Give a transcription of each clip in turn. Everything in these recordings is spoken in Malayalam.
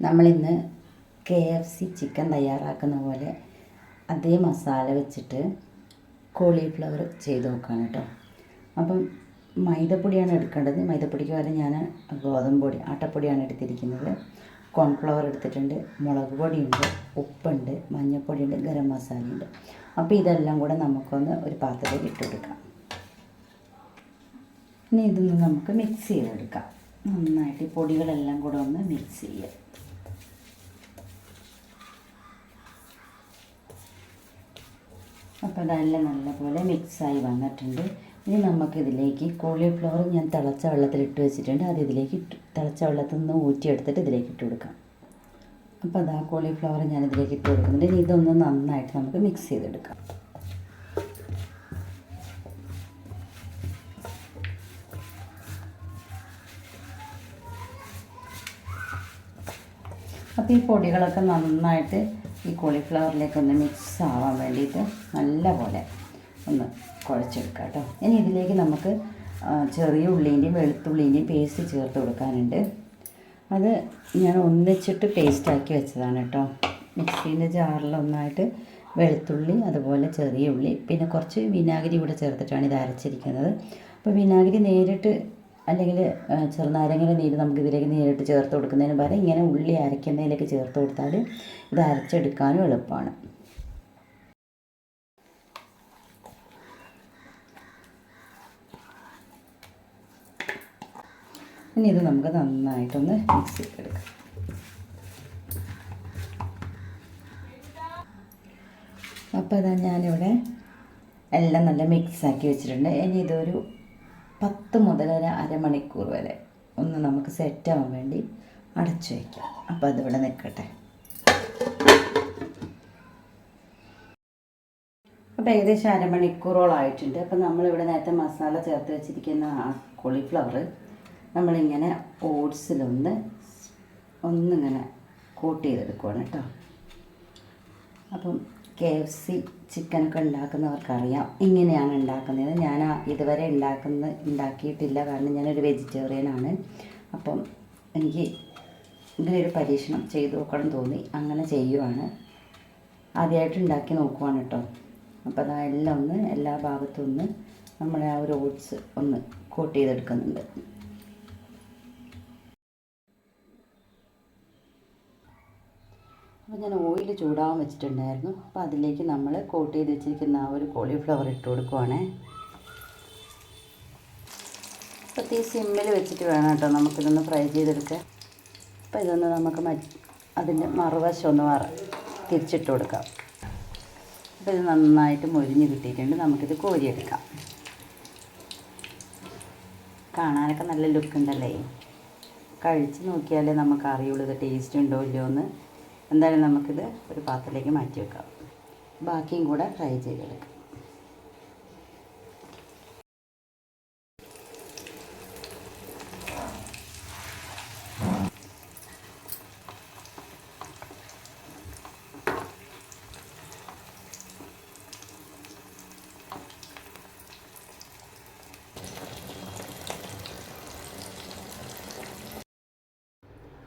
നമ്മളിന്ന് കെ എഫ് സി ചിക്കൻ തയ്യാറാക്കുന്ന പോലെ അതേ മസാല വെച്ചിട്ട് കോളിഫ്ലവർ ചെയ്ത് നോക്കുകയാണ് കേട്ടോ അപ്പം മൈദപ്പൊടിയാണ് എടുക്കേണ്ടത്. മൈദപ്പൊടിക്ക് പകരം ഞാൻ ഗോതമ്പ് പൊടി ആട്ടപ്പൊടിയാണ് എടുത്തിരിക്കുന്നത്. കോൺഫ്ലവർ എടുത്തിട്ടുണ്ട് മുളക് പൊടിയുണ്ട് ഉപ്പുണ്ട് മഞ്ഞൾപ്പൊടിയുണ്ട് ഗരം മസാലയുണ്ട്. അപ്പോൾ ഇതെല്ലാം കൂടെ നമുക്കൊന്ന് ഒരു പാത്രത്തിൽ ഇട്ടെടുക്കാം ഇനി ഇതൊന്ന് നമുക്ക് മിക്സ് ചെയ്തെടുക്കാം. നന്നായിട്ട് ഈ പൊടികളെല്ലാം കൂടെ ഒന്ന് മിക്സ് ചെയ്യുക അപ്പോൾ അതെല്ലാം നല്ലപോലെ മിക്സായി വന്നിട്ടുണ്ട്. ഇനി നമുക്കിതിലേക്ക് കോളിഫ്ലവർ ഞാൻ തിളച്ച വെള്ളത്തിൽ ഇട്ട് വെച്ചിട്ടുണ്ട്. അത് ഇതിലേക്ക് തിളച്ച വെള്ളത്തിൽ നിന്ന് ഊറ്റിയെടുത്തിട്ട് ഇതിലേക്ക് ഇട്ട് കൊടുക്കാം. അപ്പോൾ അതാ കോളിഫ്ലവർ ഞാൻ ഇതിലേക്ക് ഇട്ട് കൊടുക്കുന്നുണ്ട്. ഇനി ഇതൊന്ന് നന്നായിട്ട് നമുക്ക് മിക്സ് ചെയ്തെടുക്കാം. അപ്പോൾ ഈ പൊടികളൊക്കെ നന്നായിട്ട് ഈ കോളിഫ്ലവറിലേക്ക് ഒന്ന് മിക്സ് ആവാൻ വേണ്ടിയിട്ട് നല്ലപോലെ ഒന്ന് കുഴച്ചെടുക്കുക കേട്ടോ. ഇനി ഇതിലേക്ക് നമുക്ക് ചെറിയ ഉള്ളീന്റെയും വെളുത്തുള്ളീന്റെയും പേസ്റ്റ് ചേർത്ത് കൊടുക്കാനുണ്ട്. അത് ഞാൻ ഒന്നിച്ചിട്ട് പേസ്റ്റാക്കി വെച്ചതാണ് കേട്ടോ. മിക്സീന്റെ ജാറിലൊന്നായിട്ട് വെളുത്തുള്ളി അതുപോലെ ചെറിയ ഉള്ളി പിന്നെ കുറച്ച് വിനാഗിരി കൂടെ ചേർത്തിട്ടാണ് ഇത് അരച്ചിരിക്കുന്നത്. അപ്പോൾ വിനാഗിരി നേരിട്ട് അല്ലെങ്കിൽ ചെറുനാരങ്ങയുടെ നീര് നമുക്ക് ഇതിലേക്ക് നേരിട്ട് ചേർത്ത് കൊടുക്കുന്നതിന് പകരം ഇങ്ങനെ ഉള്ളി അരയ്ക്കുന്നതിലേക്ക് ചേർത്ത് കൊടുത്താൽ ഇത് അരച്ചെടുക്കാനും എളുപ്പമാണ്. ഇനി ഇത് നമുക്ക് നന്നായിട്ടൊന്ന് മിക്സ് ചെയ്തെടുക്കാം. അപ്പോൾ അതാ ഞാനിവിടെ എല്ലാം നല്ല മിക്സാക്കി വെച്ചിട്ടുണ്ട്. ഇനി ഇതൊരു പത്ത് മുതൽ ഒരു അരമണിക്കൂർ വരെ ഒന്ന് നമുക്ക് സെറ്റാവാൻ വേണ്ടി അടച്ചു വയ്ക്കാം അപ്പോൾ അതിവിടെ നിൽക്കട്ടെ. അപ്പോൾ ഏകദേശം അരമണിക്കൂറോളായിട്ടുണ്ട് അപ്പോൾ നമ്മളിവിടെ നേരത്തെ മസാല ചേർത്ത് വെച്ചിരിക്കുന്ന ആ കോളിഫ്ലവർ നമ്മളിങ്ങനെ ഓട്സിലൊന്ന് ഒന്നിങ്ങനെ കോട്ട് ചെയ്തെടുക്കുവാണ് കേട്ടോ. അപ്പം കെ എഫ് സി ചിക്കനൊക്കെ ഉണ്ടാക്കുന്നവർക്കറിയാം. ഇങ്ങനെയാണ് ഉണ്ടാക്കുന്നത്. ഞാൻ ഇതുവരെ ഉണ്ടാക്കുന്ന ഉണ്ടാക്കിയിട്ടില്ല. കാരണം ഞാനൊരു വെജിറ്റേറിയൻ ആണ്. അപ്പം എനിക്ക് ഇതിനൊരു പരീക്ഷണം ചെയ്തു നോക്കണം തോന്നി. അങ്ങനെ ചെയ്യുവാണ്. ആദ്യമായിട്ട് ഉണ്ടാക്കി നോക്കുവാണ് കേട്ടോ. അപ്പോൾ അതാ എല്ലാം ഒന്ന് എല്ലാ ഭാഗത്തും ഒന്ന് നമ്മുടെ ആ ഒരു ഓട്സ് ഒന്ന് കോട്ട് ചെയ്തെടുക്കുന്നുണ്ട്. അപ്പോൾ ഞാൻ ഓയിൽ ചൂടാവാൻ വെച്ചിട്ടുണ്ടായിരുന്നു. അപ്പോൾ അതിലേക്ക് നമ്മൾ കോട്ട് ചെയ്ത് വെച്ചിരിക്കുന്ന ആ ഒരു കോളിഫ്ലവർ ഇട്ട് കൊടുക്കുവാണേ. അപ്പോൾ തീ സിമ്മിൽ വെച്ചിട്ട് വേണം കേട്ടോ നമുക്കിതൊന്ന് ഫ്രൈ ചെയ്തെടുക്കാൻ. അപ്പോൾ ഇതൊന്ന് നമുക്ക് മറ്റ് അതിന്റെ മറുവശം ഒന്ന് വറ തിരിച്ചിട്ട് കൊടുക്കാം. അപ്പോൾ ഇത് നന്നായിട്ട് മൊരിഞ്ഞ് കിട്ടിയിട്ടുണ്ട്. നമുക്കിത് കോരിയെടുക്കാം. കാണാനൊക്കെ നല്ല ലുക്ക് ഉണ്ടല്ലേ? കഴിച്ച് നോക്കിയാലേ നമുക്ക് അറിയുള്ളൂ ഇത് ടേസ്റ്റ് ഉണ്ടോ ഇല്ലയോ എന്ന് എന്തായാലും നമുക്കിത് ഒരു പാത്രത്തിലേക്ക് മാറ്റി വെക്കാം. ബാക്കിയും കൂടെ ഫ്രൈ ചെയ്തെടുക്കാം.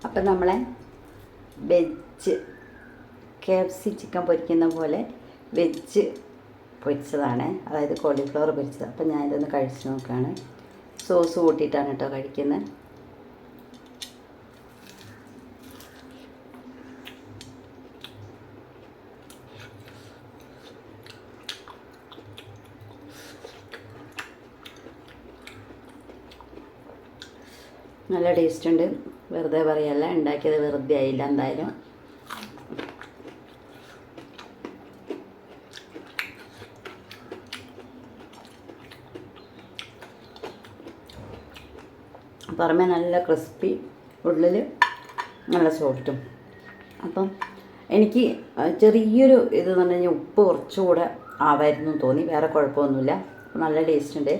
അപ്പം നമ്മളെ veg K F C chicken പൊരിക്കുന്ന പോലെ വെജ് പൊരിച്ചതാണ്. അതായത് കോളിഫ്ലവർ പൊരിച്ചത്. അപ്പം ഞാനിതൊന്ന് കഴിച്ച് നോക്കുകയാണ് സോസ് കൂട്ടിയിട്ടാണ് കേട്ടോ കഴിക്കുന്നത് നല്ല ടേസ്റ്റ് ഉണ്ട് വെറുതെ പറയല്ല ഉണ്ടാക്കിയത് വെറുതെ ആയില്ല എന്തായാലും. പുറമെ നല്ല ക്രിസ്പി ഉള്ളിൽ നല്ല സോഫ്റ്റും അപ്പം എനിക്ക് ചെറിയൊരു ഇത് എന്ന് പറഞ്ഞു കഴിഞ്ഞാൽ ഉപ്പ് കുറച്ചുകൂടെ ആവായിരുന്നു തോന്നി. വേറെ കുഴപ്പമൊന്നുമില്ല. നല്ല ടേസ്റ്റ് ഉണ്ട്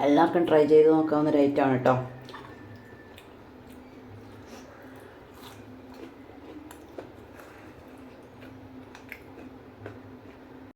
എല്ലാവർക്കും ട്രൈ ചെയ്ത് നോക്കാവുന്ന ഒരു ഐറ്റമാണ് കേട്ടോ